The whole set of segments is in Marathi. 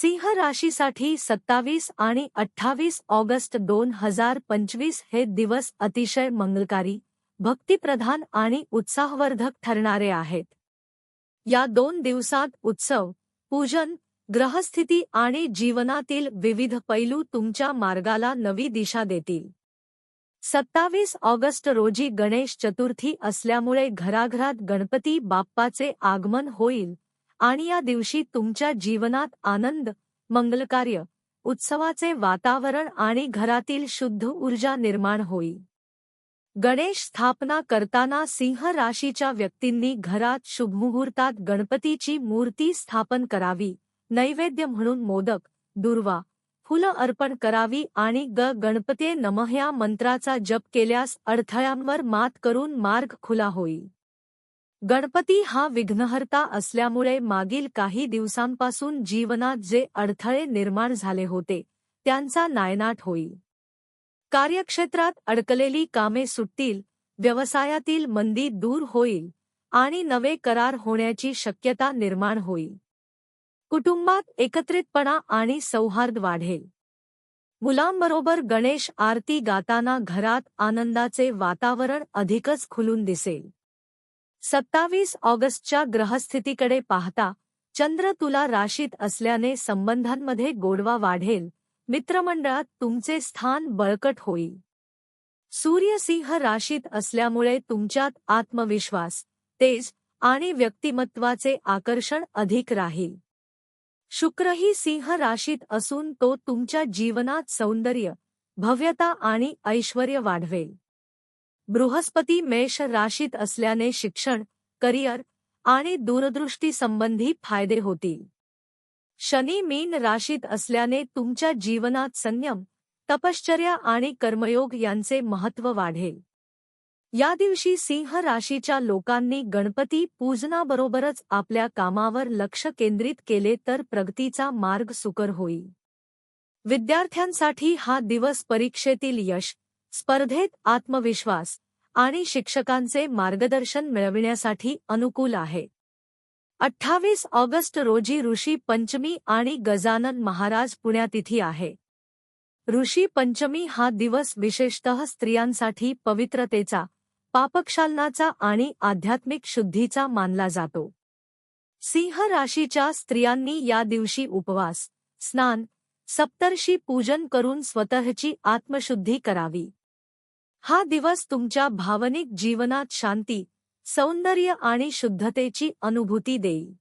सिंह राशीसाठी सत्तावीस आणि अठ्ठावीस ऑगस्ट दोन हजार पंचवीस हे दिवस अतिशय मंगलकारी भक्तिप्रधान आणि उत्साहवर्धक ठरणारे आहेत. या दोन दिवसात उत्सव पूजन ग्रहस्थिती आणि जीवनातील विविध पैलू तुमच्या मार्गाला नवी दिशा देतील. सत्तावीस ऑगस्ट रोजी गणेश चतुर्थी असल्यामुळे घराघरात गणपती बाप्पाचे आगमन होईल. आणि या दिवशी तुमच्या जीवनात आनंद मंगलकार्य उत्सवाचे वातावरण आणि घरातील शुद्ध ऊर्जा निर्माण होई गणेश स्थापना करताना सिंह राशीच्या व्यक्तींनी घरात शुभमुहूर्तात गणपतीची मूर्ती स्थापन करावी नैवेद्य म्हणून मोदक दुर्वा फुलं अर्पण करावी आणि ग गणपते नमः या मंत्राचा जप केल्यास अडथळ्यांवर मात करून मार्ग खुला होईल. गणपती हा विघ्नहर्ता असल्यामुळे मागील काही दिवसांपासून जीवनात जे अडथळे निर्माण झाले होते त्यांचा नायनाट होईल. कार्यक्षेत्रात अडकलेली कामे सुटतील व्यवसायातील मंदी दूर होईल आणि नवे करार होण्याची शक्यता निर्माण होईल. कुटुंबात एकत्रितपणा आणि सौहार्द वाढेल. मुलांबरोबर गणेश आरती गाताना घरात आनंदाचे वातावरण अधिकच खुलून दिसेल. सत्तावीस ऑगस्टच्या ग्रहस्थितीकडे पाहता चंद्र तुला राशीत असल्याने संबंधांमध्ये गोडवा वाढेल. मित्रमंडळात तुमचे स्थान बळकट होईल. सूर्यसिंह राशीत असल्यामुळे तुमच्यात आत्मविश्वास तेज आणि व्यक्तिमत्वाचे आकर्षण अधिक राहील. शुक्रही सिंह राशीत असून तो तुमच्या जीवनात सौंदर्य भव्यता आणि ऐश्वर वाढवेल. बृहस्पती मेष राशीत असल्याने शिक्षण करिअर आणि दूरदृष्टी संबंधी फायदे होतील. शनी मीन राशीत असल्याने तुमच्या जीवनात संयम तपश्चर्या आणि कर्मयोग यांचे महत्त्व वाढेल. या दिवशी सिंह राशीच्या लोकांनी गणपती पूजनाबरोबरच आपल्या कामावर लक्ष केंद्रित केले तर प्रगतीचा मार्ग सुकर होईल. विद्यार्थ्यांसाठी हा दिवस परीक्षेतील यश स्पर्धेत आत्मविश्वास आणि शिक्षकांचे मार्गदर्शन मिळविण्यासाठी अनुकूल आहे. अठ्ठावीस ऑगस्ट रोजी ऋषी पंचमी आणि गजानन महाराज पुण्यातिथी आहे. ऋषी पंचमी हा दिवस विशेषतः स्त्रियांसाठी पवित्रतेचा पापक्षालनाचा आणि आध्यात्मिक शुद्धीचा मानला जातो. सिंह राशीच्या स्त्रियांनी या दिवशी उपवास स्नान सप्तर्षी पूजन करून स्वतःची आत्मशुद्धी करावी. हा दिवस तुमच्या भावनिक जीवनात शांती सौंदर्य आणि शुद्धतेची अनुभूती देईल.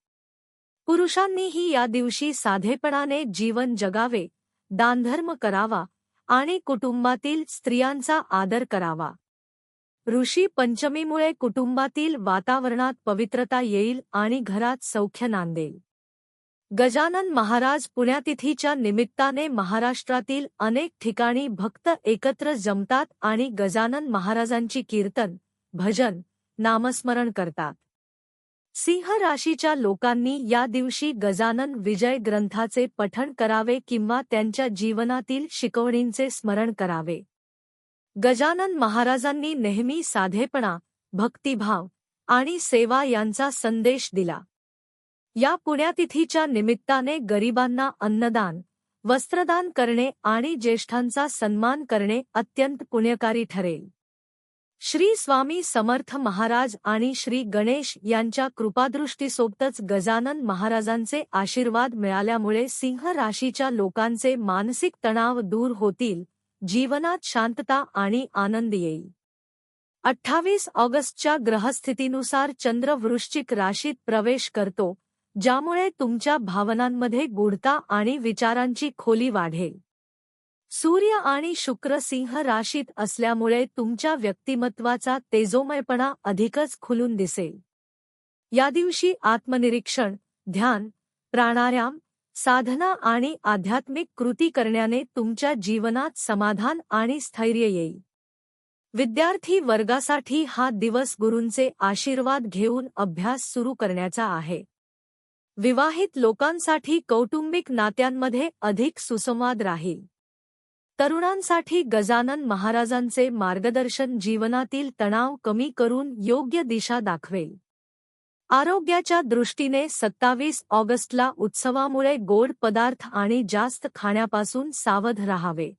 पुरुषांनीही या दिवशी साधेपणाने जीवन जगावे दानधर्म करावा आणि कुटुंबातील स्त्रियांचा आदर करावा. ऋषी पंचमीमुळे कुटुंबातील वातावरणात पवित्रता येईल आणि घरात सौख्य नांदेल. गजानन महाराज पुण्यातिथीच्या निमित्ताने महाराष्ट्रातील अनेक ठिकाणी भक्त एकत्र जमतात आणि गजानन महाराजांची कीर्तन भजन नामस्मरण करतात. सिंह राशीच्या लोकांनी या दिवशी गजानन विजय ग्रंथाचे पठण करावे किंवा त्यांच्या जीवनातील शिकवणींचे स्मरण करावे. गजानन महाराजांनी नेहमी साधेपणा भक्तिभाव आणि सेवा यांचा संदेश दिला. या पुण्यातिथीच्या निमित्ताने गरिबांना अन्नदान वस्त्रदान करणे आणि ज्येष्ठांचा सन्मान करणे अत्यंत पुण्यकारी ठरेल. श्री स्वामी समर्थ महाराज आणि श्री गणेश यांच्या कृपादृष्टीसोबतच गजानन महाराजांचे आशीर्वाद मिळाल्यामुळे सिंह राशीच्या लोकांचे मानसिक तणाव दूर होतील जीवनात शांतता आणि आनंद येईल. अठ्ठावीस ऑगस्टच्या ग्रहस्थितीनुसार चंद्र वृश्चिक राशीत प्रवेश करतो ज्यामुळे तुमच्या भावनांमध्ये गूढता आणि विचारांची खोली वाढेल. सूर्य आणि शुक्र सिंह राशीत असल्यामुळे तुमच्या व्यक्तिमत्वाचा तेजोमयपणा अधिकच खुलून दिसेल. या दिवशी आत्मनिरीक्षण ध्यान प्राणायाम साधना आणि आध्यात्मिक कृती करण्याने तुमच्या जीवनात समाधान आणि स्थैर्य येईल. विद्यार्थी वर्गासाठी हा दिवस गुरूंचे आशीर्वाद घेऊन अभ्यास सुरू करण्याचा आहे. विवाहित लोकांसाठी कौटुंबिक नात्यांमध्ये अधिक सुसंवाद राहील. तरुणांसाठी गजानन महाराजांचे मार्गदर्शन जीवनातील तणाव कमी करून योग्य दिशा दाखवेल. आरोग्याच्या दृष्टीने सत्तावीस ऑगस्टला उत्सवामुळे गोड पदार्थ आणि जास्त खाण्यापासून सावध राहावे.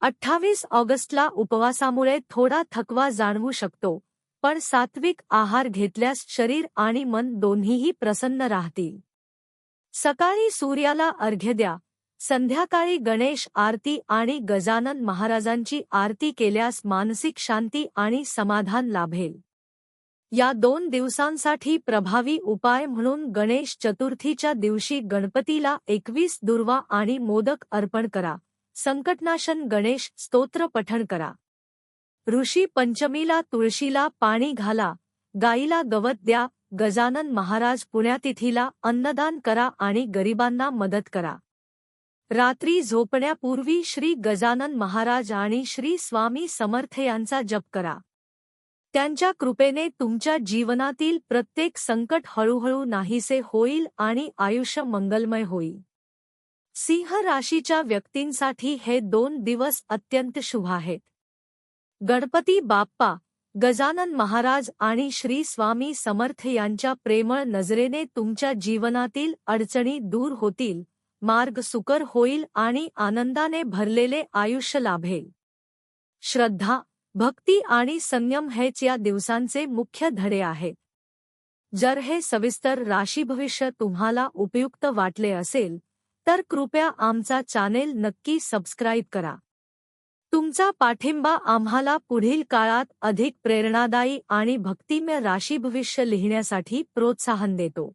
अठ्ठावीस ऑगस्टला उपवासामुळे थोडा थकवा जाणवू शकतो. पण सात्विक आहार घेतल्यास शरीर आणि मन दोन्हीही प्रसन्न राहतील. सकाळी सूर्याला अर्घ्य द्या. संध्याकाळी गणेश आरती आणि गजानन महाराजांची आरती केल्यास मानसिक शांती आणि समाधान लाभेल. या दोन दिवसांसाठी प्रभावी उपाय म्हणून गणेश चतुर्थीच्या दिवशी गणपतीला एकवीस दुर्वा आणि मोदक अर्पण करा. संकटनाशन गणेश स्तोत्र पठण करा. ऋषी पंचमीला तुळशीला पाणी घाला गाईला गवत द्या गजानन महाराज पुण्यातिथीला अन्नदान करा आणि गरिबांना मदत करा. रात्री झोपण्यापूर्वी श्री गजानन महाराज आणि श्री स्वामी समर्थ यांचा जप करा. त्यांच्या कृपेने तुमच्या जीवनातील प्रत्येक संकट हळूहळू नाहीसे होईल आणि आयुष्य मंगलमय होईल. सिंह राशीच्या व्यक्तींसाठी हे दोन दिवस अत्यंत शुभ आहेत. गणपती बाप्पा गजानन महाराज आणि श्री स्वामी समर्थ यांच्या प्रेमळ नजरेने तुमच्या जीवनातील अडचणी दूर होतील मार्ग सुकर होईल आणि आनंदाने भरलेले आयुष्य लाभेल. श्रद्धा भक्ती आणि संयम हेच या दिवसांचे मुख्य धडे आहेत. जर हे सविस्तर राशी भविष्य तुम्हाला उपयुक्त वाटले असेल तर कृपया आमचा चॅनेल नक्की सबस्क्राईब करा. तुमचा पाठिंबा आम्हाला पुढील काळात अधिक प्रेरणादायी आणि भक्तिमय राशी भविष्य लिहिण्यासाठी प्रोत्साहन देतो.